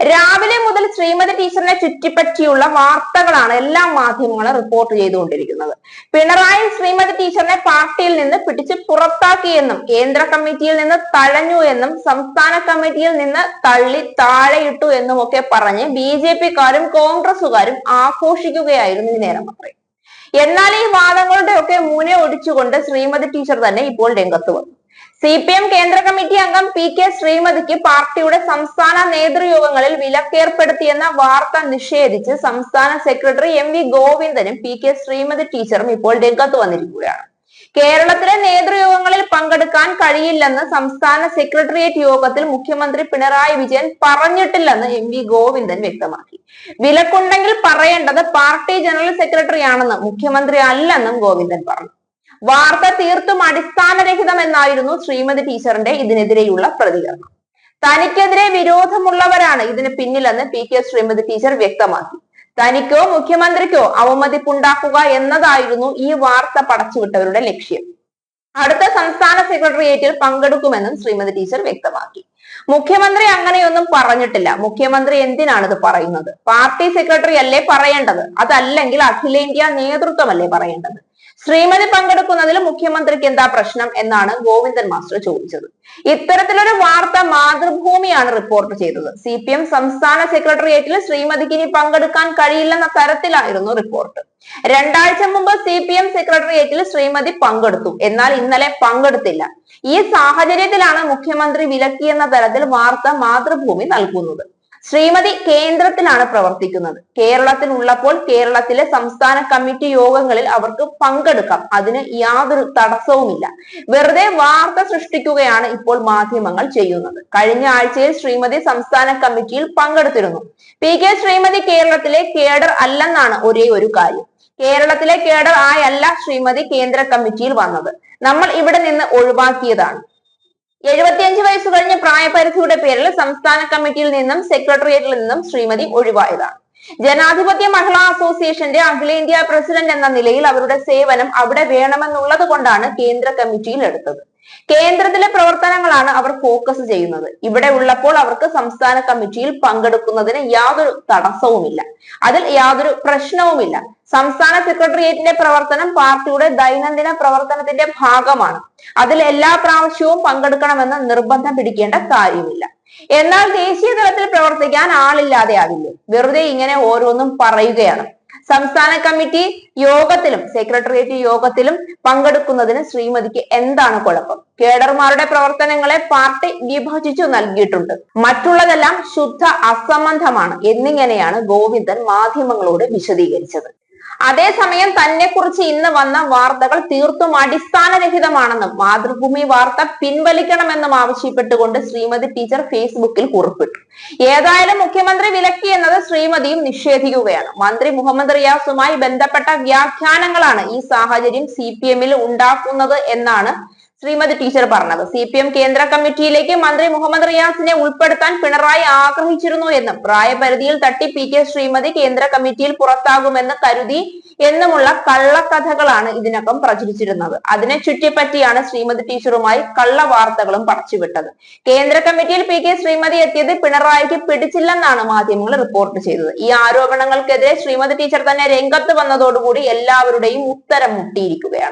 രാവിലെ മുതൽ ശ്രീമതി ടീച്ചറിനെ ചുറ്റിപ്പറ്റിയുള്ള വാർത്തകളാണ് എല്ലാ മാധ്യമങ്ങളും റിപ്പോർട്ട് ചെയ്തുകൊണ്ടിരിക്കുന്നത്. പിണറായി ശ്രീമതി ടീച്ചറിനെ പാർട്ടിയിൽ നിന്ന് പിടിച്ച് പുറത്താക്കിയെന്നും കേന്ദ്ര കമ്മിറ്റിയിൽ നിന്ന് തഴഞ്ഞു എന്നും സംസ്ഥാന കമ്മിറ്റിയിൽ നിന്ന് തള്ളി താഴെയിട്ടു എന്നും ഒക്കെ പറഞ്ഞ് ബി ജെ പിക്കാരും കോൺഗ്രസുകാരും ആഘോഷിക്കുകയായിരുന്നു ഈ നേരം അത്രയും എന്നാൽ ഈ വാദങ്ങളുടെ ഒക്കെ മുനെ ഒടിച്ചുകൊണ്ട് ശ്രീമതി ടീച്ചർ തന്നെ ഇപ്പോൾ രംഗത്ത് വന്നു. സി പി എം കേന്ദ്ര കമ്മിറ്റി അംഗം പി കെ ശ്രീമതിക്ക് പാർട്ടിയുടെ സംസ്ഥാന നേതൃയോഗങ്ങളിൽ വിലക്കേർപ്പെടുത്തിയെന്ന വാർത്ത നിഷേധിച്ച് സംസ്ഥാന സെക്രട്ടറി എം വി ഗോവിന്ദനും പി കെ ശ്രീമതി ടീച്ചറും ഇപ്പോൾ രംഗത്ത് വന്നിരിക്കുകയാണ്. കേരളത്തിലെ നേതൃയോഗങ്ങളിൽ പങ്കെടുക്കാൻ കഴിയില്ലെന്ന് സംസ്ഥാന സെക്രട്ടേറിയറ്റ് യോഗത്തിൽ മുഖ്യമന്ത്രി പിണറായി വിജയൻ പറഞ്ഞിട്ടില്ലെന്ന് എം വി ഗോവിന്ദൻ വ്യക്തമാക്കി. വിലക്കുണ്ടെങ്കിൽ പറയേണ്ടത് പാർട്ടി ജനറൽ സെക്രട്ടറി മുഖ്യമന്ത്രി അല്ലെന്നും ഗോവിന്ദൻ പറഞ്ഞു. വാർത്ത തീർത്തും അടിസ്ഥാനരഹിതമെന്നായിരുന്നു ശ്രീമതി ടീച്ചറിന്റെ ഇതിനെതിരെയുള്ള പ്രതികരണം. തനിക്കെതിരെ വിരോധമുള്ളവരാണ് ഇതിന് പിന്നിലെന്ന് പി കെ ശ്രീമതി ടീച്ചർ വ്യക്തമാക്കി. തനിക്കോ മുഖ്യമന്ത്രിക്കോ അവമതിപ്പുണ്ടാക്കുക എന്നതായിരുന്നു ഈ വാർത്ത പടച്ചുവിട്ടവരുടെ ലക്ഷ്യം. അടുത്ത സംസ്ഥാന സെക്രട്ടേറിയറ്റിൽ പങ്കെടുക്കുമെന്നും ശ്രീമതി ടീച്ചർ വ്യക്തമാക്കി. മുഖ്യമന്ത്രി അങ്ങനെയൊന്നും പറഞ്ഞിട്ടില്ല. മുഖ്യമന്ത്രി എന്തിനാണ് ഇത് പറയുന്നത്? പാർട്ടി സെക്രട്ടറി അല്ലേ പറയേണ്ടത്? അതല്ലെങ്കിൽ അഖിലേന്ത്യാ നേതൃത്വമല്ലേ പറയേണ്ടത്? ശ്രീമതി പങ്കെടുക്കുന്നതിൽ മുഖ്യമന്ത്രിക്ക് എന്താ പ്രശ്നം എന്നാണ് ഗോവിന്ദൻ മാസ്റ്റർ ചോദിച്ചത്. ഇത്തരത്തിലൊരു വാർത്ത മാതൃഭൂമിയാണ് റിപ്പോർട്ട് ചെയ്തത്. സി പി എം സംസ്ഥാന സെക്രട്ടേറിയറ്റിൽ ശ്രീമതിക്ക് ഇനി പങ്കെടുക്കാൻ കഴിയില്ലെന്ന തരത്തിലായിരുന്നു റിപ്പോർട്ട്. രണ്ടാഴ്ച മുമ്പ് സി പി എം സെക്രട്ടേറിയറ്റിൽ ശ്രീമതി പങ്കെടുത്തു. എന്നാൽ ഇന്നലെ പങ്കെടുത്തില്ല. ഈ സാഹചര്യത്തിലാണ് മുഖ്യമന്ത്രി വിലക്കിയെന്ന തരത്തിൽ വാർത്ത മാതൃഭൂമി നൽകുന്നത്. ശ്രീമതി കേന്ദ്രത്തിലാണ് പ്രവർത്തിക്കുന്നത്. കേരളത്തിൽ ഉള്ളപ്പോൾ കേരളത്തിലെ സംസ്ഥാന കമ്മിറ്റി യോഗങ്ങളിൽ അവർക്ക് പങ്കെടുക്കാം. അതിന് യാതൊരു തടസ്സവുമില്ല. വെറുതെ വാർത്ത സൃഷ്ടിക്കുകയാണ് ഇപ്പോൾ മാധ്യമങ്ങൾ ചെയ്യുന്നത്. കഴിഞ്ഞ ആഴ്ചയിൽ ശ്രീമതി സംസ്ഥാന കമ്മിറ്റിയിൽ പങ്കെടുത്തിരുന്നു. പി കെ ശ്രീമതി കേരളത്തിലെ കേഡർ അല്ലെന്നാണ് ഒരേ ഒരു കാര്യം. കേരളത്തിലെ കേഡർ ആയല്ല ശ്രീമതി കേന്ദ്ര കമ്മിറ്റിയിൽ വന്നത്. നമ്മൾ ഇവിടെ നിന്ന് ഒഴിവാക്കിയതാണ്. എഴുപത്തിയഞ്ച് വയസ്സ് കഴിഞ്ഞ പ്രായപരിധിയുടെ പേരിൽ സംസ്ഥാന കമ്മിറ്റിയിൽ നിന്നും സെക്രട്ടേറിയറ്റിൽ നിന്നും ശ്രീമതി ഒഴിവായതാണ്. ജനാധിപത്യ മഹിളാ അസോസിയേഷന്റെ അഖിലേന്ത്യാ പ്രസിഡന്റ് എന്ന നിലയിൽ അവരുടെ സേവനം അവിടെ വേണമെന്നുള്ളത് കൊണ്ടാണ് കേന്ദ്ര കമ്മിറ്റിയിൽ എടുത്തത്. കേന്ദ്രത്തിലെ പ്രവർത്തനങ്ങളാണ് അവർ ഫോക്കസ് ചെയ്യുന്നത്. ഇവിടെ ഉള്ളപ്പോൾ അവർക്ക് സംസ്ഥാന കമ്മിറ്റിയിൽ പങ്കെടുക്കുന്നതിന് യാതൊരു തടസ്സവുമില്ല. അതിൽ യാതൊരു പ്രശ്നവുമില്ല. സംസ്ഥാന സെക്രട്ടേറിയറ്റിന്റെ പ്രവർത്തനം പാർട്ടിയുടെ ദൈനംദിന പ്രവർത്തനത്തിന്റെ ഭാഗമാണ്. അതിൽ എല്ലാ പ്രാവശ്യവും പങ്കെടുക്കണമെന്ന് നിർബന്ധം പിടിക്കേണ്ട കാര്യമില്ല. എന്നാൽ ദേശീയ തലത്തിൽ പ്രവർത്തിക്കാൻ ആളില്ലാതെ ആവില്ലേ? വെറുതെ ഇങ്ങനെ ഓരോന്നും പറയുകയാണ്. സംസ്ഥാന കമ്മിറ്റി യോഗത്തിലും സെക്രട്ടേറിയറ്റ് യോഗത്തിലും പങ്കെടുക്കുന്നതിന് ശ്രീമതിക്ക് എന്താണ് കുഴപ്പം? കേഡർമാരുടെ പ്രവർത്തനങ്ങളെ പാർട്ടി വിഭജിച്ചു നൽകിയിട്ടുണ്ട്. മറ്റുള്ളതെല്ലാം ശുദ്ധ അസംബന്ധമാണ് എന്നിങ്ങനെയാണ് ഗോവിന്ദൻ മാധ്യമങ്ങളോട് വിശദീകരിച്ചത്. അതേസമയം തന്നെ കുറിച്ച് ഇന്ന് വന്ന വാർത്തകൾ തീർത്തും അടിസ്ഥാനരഹിതമാണെന്നും മാതൃഭൂമി വാർത്ത പിൻവലിക്കണമെന്നും ആവശ്യപ്പെട്ടുകൊണ്ട് ശ്രീമതി ടീച്ചർ ഫേസ്ബുക്കിൽ കുറിപ്പിട്ടു. ഏതായാലും മുഖ്യമന്ത്രി വിലക്കി എന്നത് ശ്രീമതിയും നിഷേധിക്കുകയാണ്. മന്ത്രി മുഹമ്മദ് റിയാസുമായി ബന്ധപ്പെട്ട വ്യാഖ്യാനങ്ങളാണ് ഈ സാഹചര്യം സി പി എമ്മിൽ ഉണ്ടാക്കുന്നത് എന്നാണ് ശ്രീമതി ടീച്ചർ പറഞ്ഞത്. സി പി എം കേന്ദ്ര കമ്മിറ്റിയിലേക്ക് മന്ത്രി മുഹമ്മദ് റിയാസിനെ ഉൾപ്പെടുത്താൻ പിണറായി ആഗ്രഹിച്ചിരുന്നു എന്നും പ്രായപരിധിയിൽ തട്ടി പി കെ ശ്രീമതി കേന്ദ്ര കമ്മിറ്റിയിൽ പുറത്താകുമെന്ന് കരുതി എന്നുമുള്ള കള്ളക്കഥകളാണ് ഇതിനകം പ്രചരിച്ചിരുന്നത്. അതിനെ ചുറ്റിപ്പറ്റിയാണ് ശ്രീമതി ടീച്ചറുമായി കള്ള വാർത്തകളും പറച്ചുവിട്ടത് കേന്ദ്ര കമ്മിറ്റിയിൽ പി കെ ശ്രീമതി എത്തിയത് പിണറായിക്ക് പിടിച്ചില്ലെന്നാണ് മാധ്യമങ്ങൾ റിപ്പോർട്ട് ചെയ്തത്. ഈ ആരോപണങ്ങൾക്കെതിരെ ശ്രീമതി ടീച്ചർ തന്നെ രംഗത്ത് വന്നതോടുകൂടി എല്ലാവരുടെയും ഉത്തരം മുട്ടിയിരിക്കുകയാണ്.